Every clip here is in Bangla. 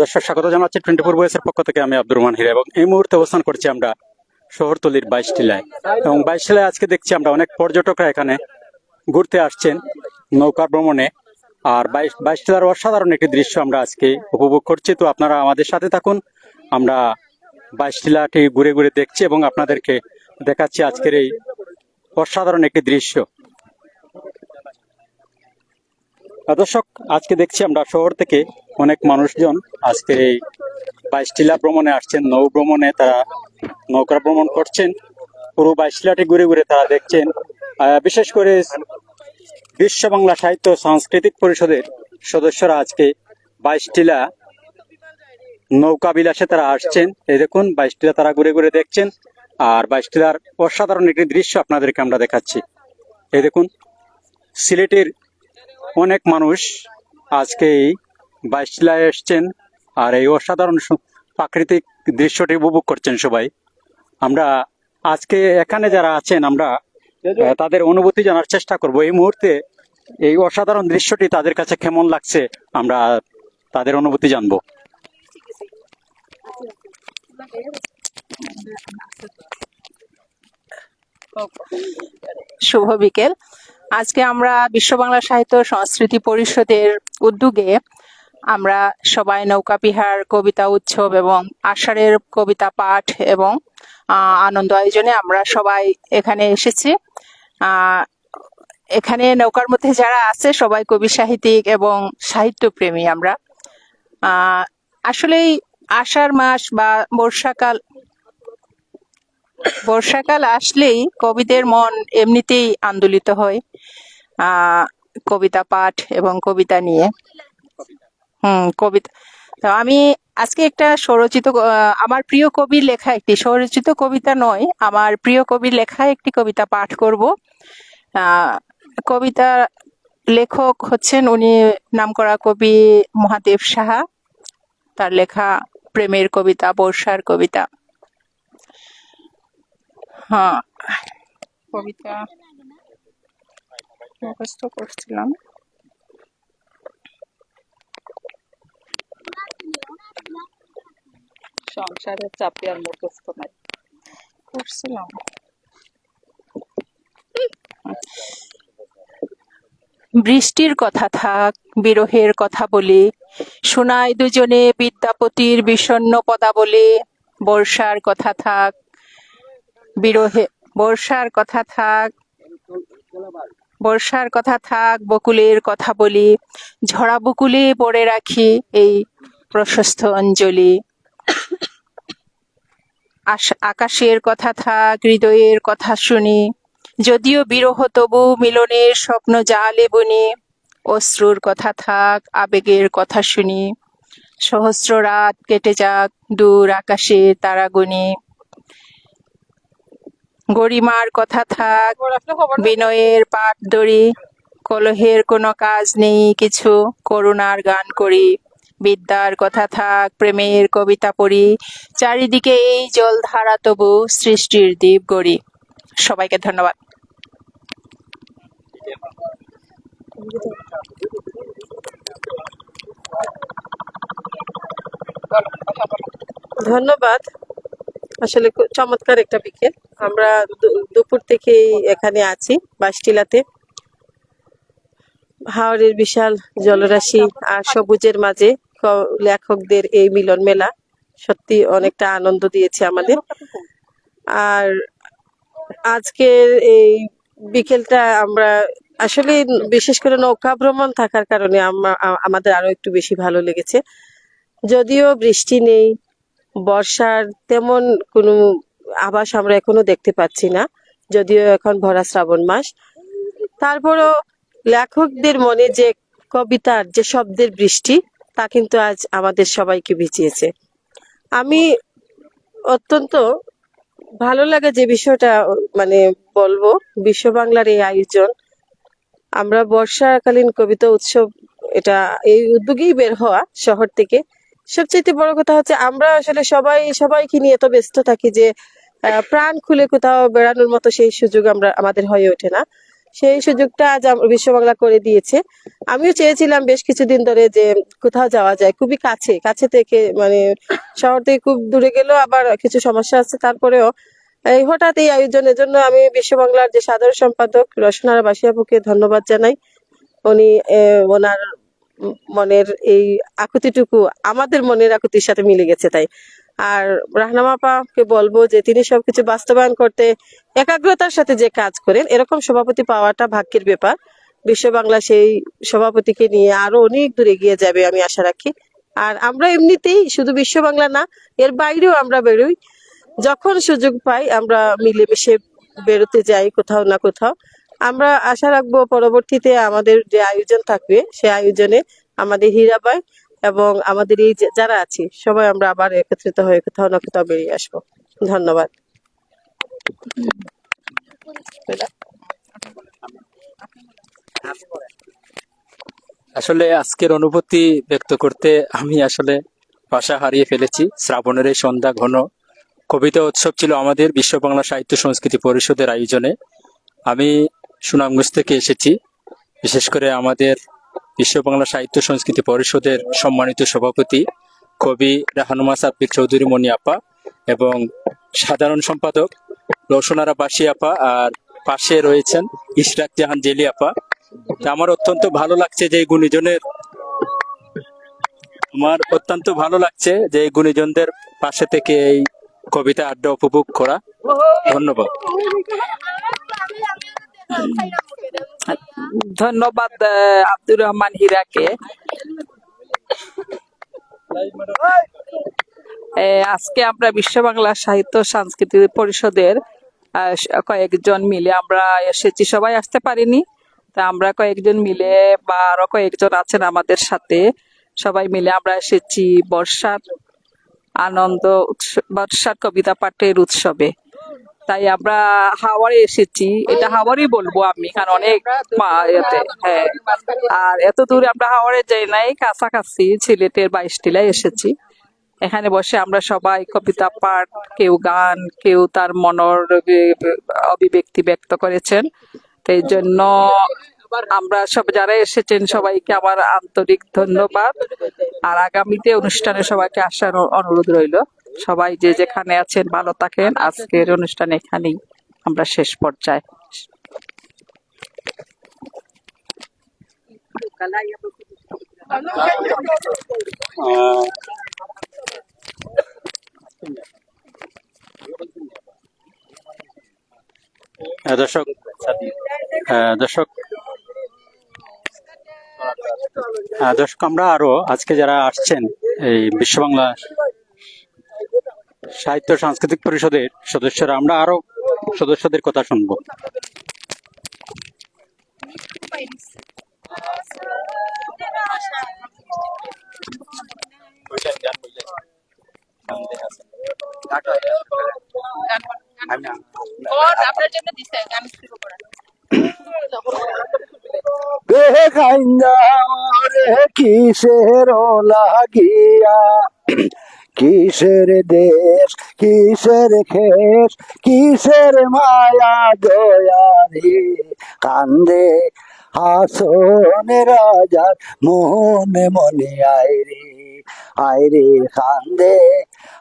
দর্শক, স্বাগত জানাচ্ছি টোয়েন্টি ফোর বয়সের পক্ষ থেকে আমি আব্দুর রহমান হিরা এবং এই মুহূর্তে অবস্থান করছি আমরা শহরতলির বাইশটিলায়। এবং বাইশটিলায় আজকে দেখছি আমরা অনেক পর্যটকরা এখানে ঘুরতে আসছেন নৌকা ভ্রমণে। আর বাইশ বাইশটিলার অসাধারণ একটি দৃশ্য আমরা আজকে উপভোগ করছি। তো আপনারা আমাদের সাথে থাকুন, আমরা বাইশটিলাটি ঘুরে ঘুরে দেখছি এবং আপনাদেরকে দেখাচ্ছি আজকের এই অসাধারণ একটি দৃশ্য। দর্শক, আজকে দেখছি আমরা শহর থেকে অনেক মানুষজন আজকে এই বাইশটিলা ভ্রমণে আসছেন, নৌ ভ্রমণে তারা নৌকা ভ্রমণ করছেন। পুরো বাইশটিলাটি ঘুরে ঘুরে তারা দেখছেন। বিশেষ করে বিশ্ব বাংলা সাহিত্য সাংস্কৃতিক পরিষদের সদস্যরা আজকে বাইশটিলা নৌকা বিলাসে তারা আসছেন। এই দেখুন, বাইশটিলা তারা ঘুরে ঘুরে দেখছেন। আর বাইশটিলার অসাধারণ একটি দৃশ্য আপনাদেরকে আমরা দেখাচ্ছি। এই দেখুন, সিলেটের অনেক মানুষ আজকে এই বাইশটিলায় এসছেন আর এই অসাধারণ প্রাকৃতিক দৃশ্যটি উপভোগ করছেন সবাই। আমরা আজকে এখানে যারা আছেন, আমরা তাদের অনুভূতি জানার চেষ্টা করব। এই মুহূর্তে এই অসাধারণ দৃশ্যটি তাদের কাছে কেমন লাগছে, আমরা তাদের অনুভূতি জানব। শুভ বিকেল। আজকে আমরা বিশ্ব বাংলা সাহিত্য সংস্কৃতি পরিষদের উদ্যোগে আমরা সবাই নৌকা বিহার, কবিতা উৎসব এবং আষাঢ়ের কবিতা পাঠ এবং আনন্দ আয়োজনে আমরা সবাই এখানে এসেছি। এখানে নৌকার মধ্যে যারা আছে সবাই কবি সাহিত্যিক এবং সাহিত্য প্রেমী আমরা আসলেই আষাঢ় মাস বা বর্ষাকাল বর্ষাকাল আসলেই কবিদের মন এমনিতেই আন্দোলিত হয় কবিতা পাঠ এবং কবিতা নিয়ে। হুম, কবিতা। তো আমি আজকে একটা স্বরচিত আমার প্রিয় কবির লেখা একটি স্বরচিত কবিতা নয়, আমার প্রিয় কবির লেখা একটি কবিতা পাঠ করব। কবিতা লেখক হচ্ছেন উনি নামকরা কবি মহাদেব সাহা। তার লেখা প্রেমের কবিতা, বর্ষার কবিতা। হ্যাঁ। কবিতা মুখস্থ করছিলাম। সংসারের চাপে আর মুখস্থ নাই। করছিলাম। বৃষ্টির কথা থাক বিরহের কথা বলি শোনায় দুজনে বিদ্যাপতির বিষণ্ণ পদাবলী বর্ষার কথা থাক বিরহে, বর্ষার কথা থাক, বর্ষার কথা থাক, বকুলের কথা বলি, ঝরা বকুলে পড়ে রাখি এই প্রশস্ত অঞ্জলি। আকাশের কথা থাক, হৃদয়ের কথা শুনি, যদিও বিরহ তবু মিলনের স্বপ্ন জালে বুনি, অশ্রুর কথা থাক, আবেগের কথা শুনি, সহস্র রাত কেটে যাক দূর আকাশে তারাগুনি। গরিমার কথা থাক বিনয়ের পাট দড়ি কলহের কোনো কাজ নেই কিছু করুণার গান করি। বিদ্যার কথা থাক প্রেমের কবিতা পড়ি। চারিদিকে এই জলধারা তবু সৃষ্টির দ্বীপ গড়ি। সবাইকে ধন্যবাদ। ধন্যবাদ। আসলে চমৎকার একটা বিকেল। আমরা দুপুর থেকেই এখানে আছি, বাসটিলাতে। হাওড়ের বিশাল জলরাশি আর সবুজের মাঝে লেখকদের এই মিলন মেলা সত্যি অনেকটা আনন্দ দিয়েছে আমাদের। আর আজকের এই বিকেলটা আমরা আসলে বিশেষ করে নৌকা ভ্রমণ থাকার কারণে আমাদের আরও একটু বেশি ভালো লেগেছে। যদিও বৃষ্টি নেই বর্ষার তেমন কোনো আভাস আমরা এখনও দেখতে পাচ্ছি না, যদিও এখন ভরা শ্রাবণ মাস। তারপরও লেখকদের মনে যে কবিতার যে শব্দের বৃষ্টি, তা কিন্তু আজ আমাদের সবাইকে ভিজিয়েছে। আমি অত্যন্ত ভালো লাগে যে বিষয়টা মানে বলব, বিশ্ব বাংলার এই আয়োজন। আমরা বর্ষাকালীন কবিতা উৎসব, এটা এই উদ্যোগেই বের হওয়া শহর থেকে। সবচেয়ে বড় কথা হচ্ছে আমরা আসলে সবাই, সবাইকে নিয়ে এত ব্যস্ত থাকি যে প্রাণ খুলে কোথাও বেড়ানোর মতো সেই সুযোগ আমরা, আমাদের হয়ে ওঠে না। সেই সুযোগটা আজ বিশ্ব বাংলা করে দিয়েছে। আমিও চেয়েছিলাম বেশ কিছুদিন ধরে যে, কোথাও যাওয়া যায়। খুবই কাছে কাছে থেকে মানে শহর থেকে খুব দূরে গেলেও আবার কিছু সমস্যা আছে। তারপরেও এই হঠাৎ এই আয়োজনের জন্য আমি বিশ্ব বাংলার যে সাধারণ সম্পাদক রসনারা বাসিয়াপুকে ধন্যবাদ জানাই। উনি ওনার মনের এই আকুতিটুকু আমাদের মনের আকুতির সাথে মিলে গেছে তাই। আর রাহনামাপাকে বলব যে, তিনি সবকিছু বাস্তবায়ন করতে একাগ্রতার সাথে যে কাজ করেন, এরকম সভাপতি পাওয়াটা ভাগ্যের ব্যাপার। বিশ্ব বাংলা সেই সভাপতিকে নিয়ে আরও অনেক দূর এগিয়ে যাবে আমি আশা রাখি। আর আমরা এমনিতেই শুধু বিশ্ব বাংলা না, এর বাইরেও আমরা বেরোই। যখন সুযোগ পাই, আমরা মিলেমিশে বেরোতে যাই কোথাও না কোথাও। আমরা আশা রাখব পরবর্তীতে আমাদের যে আয়োজন থাকবে, সে আয়োজনে আমাদের হীরাবাই এবং আমাদের এই যারা আছি, সবাই আমরা আবার একত্রিত হয়ে কোথাও না কোথাও বেরিয়ে আসব। ধন্যবাদ। আসলে আজকের অনুভূতি ব্যক্ত করতে আমি আসলে ভাষা হারিয়ে ফেলেছি। শ্রাবণের এই সন্ধ্যা ঘন কবিতা উৎসব ছিল আমাদের বিশ্ব বাংলা সাহিত্য সংস্কৃতি পরিষদের আয়োজনে। আমি সুনামগঞ্জ থেকে এসেছি। বিশেষ করে আমাদের বিশ্ব বাংলা সাহিত্য সংস্কৃতি পরিষদের সম্মানিত সভাপতি কবি রাহানুমা সাব্বির চৌধুরী মনি আপা এবং সাধারণ সম্পাদক রোশনারা বাসি আপা আর পাশে রয়েছেন ইশরাক জাহান জেলি আপা। আমার অত্যন্ত ভালো লাগছে যে গুণীজনের আমার অত্যন্ত ভালো লাগছে যে এই গুণীজনদের পাশে থেকে এই কবিতা আড্ডা উপভোগ করা। ধন্যবাদ। ধন্যবাদ আব্দুর রহমান হীরাকে। আজকে আমরা বিশ্ব বাংলা সাহিত্য সাংস্কৃতিক পরিষদের কয়েকজন মিলে আমরা এসেছি। সবাই আসতে পারিনি, তা আমরা কয়েকজন মিলে বা আরও কয়েকজন আছেন আমাদের সাথে। সবাই মিলে আমরা এসেছি বর্ষার আনন্দ বর্ষার কবিতা পাঠের উৎসবে। তাই আমরা হাওড়ে এসেছি। এটা হাওয়ারই বলব আমি, কারণ অনেক হ্যাঁ। আর এত দূরে আমরা হাওড়ে যাই নাই, কাছাকাছি সিলেটের বাইশ টিলায় এসেছি। এখানে বসে আমরা সবাই কবিতা পাঠ, কেউ গান, কেউ তার মনের অভিব্যক্তি ব্যক্ত করেছেন। তাই জন্য আমরা সব যারা এসেছেন সবাইকে আমার আন্তরিক ধন্যবাদ। আর আগামীতে অনুষ্ঠানে সবাইকে আসার অনুরোধ রইল। সবাই যে যেখানে আছেন ভালো থাকেন। আজকের অনুষ্ঠান এখানেই আমরা শেষ পর্যায়ে। আহ, দর্শক আহ, দর্শক আহ, দর্শক আমরা আরও আজকে যারা আসছেন এই বিশ্ব বাংলা সাহিত্য সাংস্কৃতিক পরিষদের সদস্যরা আমরা আরও সদস্যদের কথা শুনব। লাগিয়া? কিসের দেশ, কিসের খেস কিসের মায়া, দয়া রে? কান্দে হাসন রাজার মনে মনে, আয় রে আয় রে, কান্দে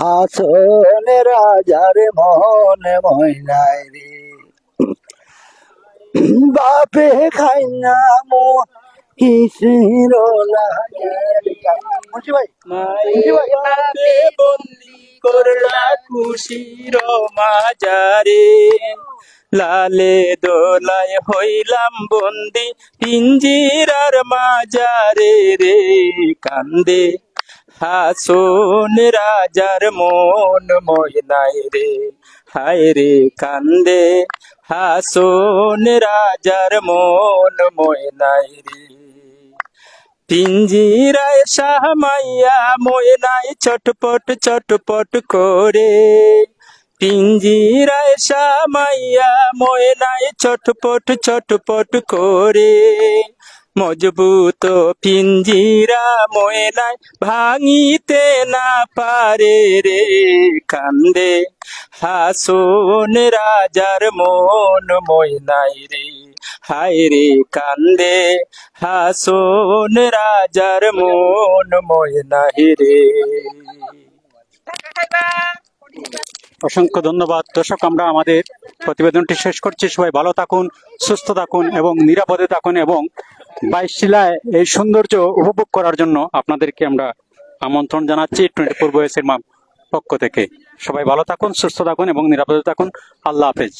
হাসন রাজার মনে মনে রে। বাপে খাই না মো বন্দি লালে দোলায় হইলাম বন্দি, পিঞ্জিরার মাজারে রে কান্দে। হাসন রাজার মন, ময়নায় রে। হায় রে কান্দে। হাসন রাজার মন, ময়নায় রে। পিঞ্জিরায় শাহ মাইয়া ময়নাই চটপট চটপট করে। পিঞ্জিরায় শাহ মাইয়া ময়নাই চটপট চটপট করে। মজবুত পিঞ্জিরা ময়নায় ভাঙিতে না পারে রে কান্দে। হাসুন রাজার মন ময়নাই রে, হায় রে কান্দে। হাসুন রাজার মন ময়নাই রে। অসংখ্য ধন্যবাদ। দর্শক, আমরা আমাদের প্রতিবেদনটি শেষ করছি। সবাই ভালো থাকুন, সুস্থ থাকুন এবং নিরাপদে থাকুন এবং বাইশ শিলায় এই সৌন্দর্য উপভোগ করার জন্য আপনাদেরকে আমরা আমন্ত্রণ জানাচ্ছি টোয়েন্টি ফোর বয়সের মা পক্ষ থেকে। সবাই ভালো থাকুন, সুস্থ থাকুন এবং নিরাপদে থাকুন। আল্লাহ হাফেজ।